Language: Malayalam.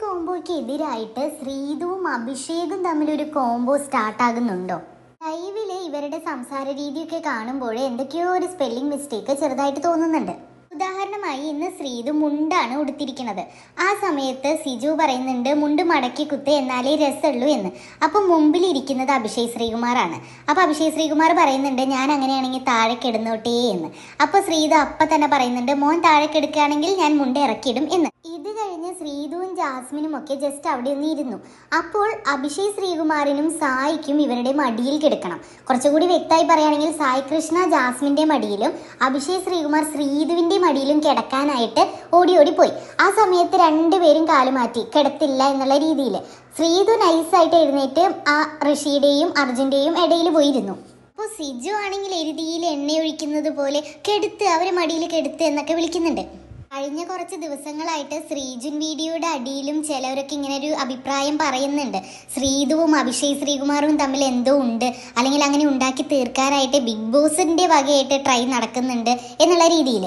കോംബോയ്ക്ക് എതിരായിട്ട് ശ്രീതുവും അഭിഷേകും തമ്മിൽ ഒരു സ്റ്റാർട്ട് ആകുന്നുണ്ടോ ലൈവിൽ ഇവരുടെ സംസാര രീതിയൊക്കെ കാണുമ്പോൾ എന്തൊക്കെയോ ഒരു സ്പെല്ലിംഗ് മിസ്റ്റേക്ക് ചെറുതായിട്ട് തോന്നുന്നുണ്ട്. ഉദാഹരണമായി ഇന്ന് ശ്രീതു മുണ്ടാണ് ഉടുത്തിരിക്കുന്നത്. ആ സമയത്ത് സിജു പറയുന്നുണ്ട് മുണ്ട് മടക്കി കുത്ത് എന്നാലേ രസമുള്ളൂ എന്ന്. അപ്പം മുമ്പിൽ ഇരിക്കുന്നത് അഭിഷേക് ശ്രീകുമാറാണ്. അപ്പോൾ അഭിഷേക് ശ്രീകുമാർ പറയുന്നുണ്ട് ഞാൻ അങ്ങനെയാണെങ്കിൽ താഴെ കിടന്നോട്ടേ എന്ന്. അപ്പോൾ ശ്രീതു അപ്പം തന്നെ പറയുന്നുണ്ട് മോൻ താഴെ കിടക്കുകയാണെങ്കിൽ ഞാൻ മുണ്ട് ഇറക്കിയിടും എന്ന്. ശ്രീതുവും ജാസ്മിനും ഒക്കെ ജസ്റ്റ് അവിടെ ഒന്ന് ഇരുന്നു. അപ്പോൾ അഭിഷേക് ശ്രീകുമാറിനും സായിക്കും ഇവരുടെ മടിയിൽ കിടക്കണം. കുറച്ചുകൂടി വ്യക്തമായി പറയുകയാണെങ്കിൽ സായി കൃഷ്ണ ജാസ്മിന്റെ മടിയിലും അഭിഷേക് ശ്രീകുമാർ ശ്രീതുവിന്റെ മടിയിലും കിടക്കാനായിട്ട് ഓടി ഓടി പോയി. ആ സമയത്ത് രണ്ടുപേരും കാലുമാറ്റി കിടത്തില്ല എന്നുള്ള രീതിയിൽ. ശ്രീതു നൈസായിട്ട് എഴുന്നേറ്റ് ആ ഋഷിയുടെയും അർജുന്റെയും ഇടയിൽ പോയിരുന്നു. അപ്പോൾ സിജു ആണെങ്കിൽ എരുതിയിൽ എണ്ണയൊഴിക്കുന്നത് പോലെ കെടുത്ത് അവരെ മടിയിൽ കെടുത്ത് എന്നൊക്കെ വിളിക്കുന്നുണ്ട്. കഴിഞ്ഞ കുറച്ച് ദിവസങ്ങളായിട്ട് ശ്രീജുൻ വീഡിയോയുടെ അടിയിലും ചിലവരൊക്കെ ഇങ്ങനെ ഒരു അഭിപ്രായം പറയുന്നുണ്ട്. ശ്രീതുവും അഭിഷേക് ശ്രീകുമാറും തമ്മിൽ എന്തോ ഉണ്ട്. അല്ലെങ്കിൽ അങ്ങനെ ഉണ്ടാക്കി തീർക്കാനായിട്ട് ബിഗ് ബോസിന്റെ വകയായിട്ട് ട്രൈ നടക്കുന്നുണ്ട് എന്നുള്ള രീതിയിൽ.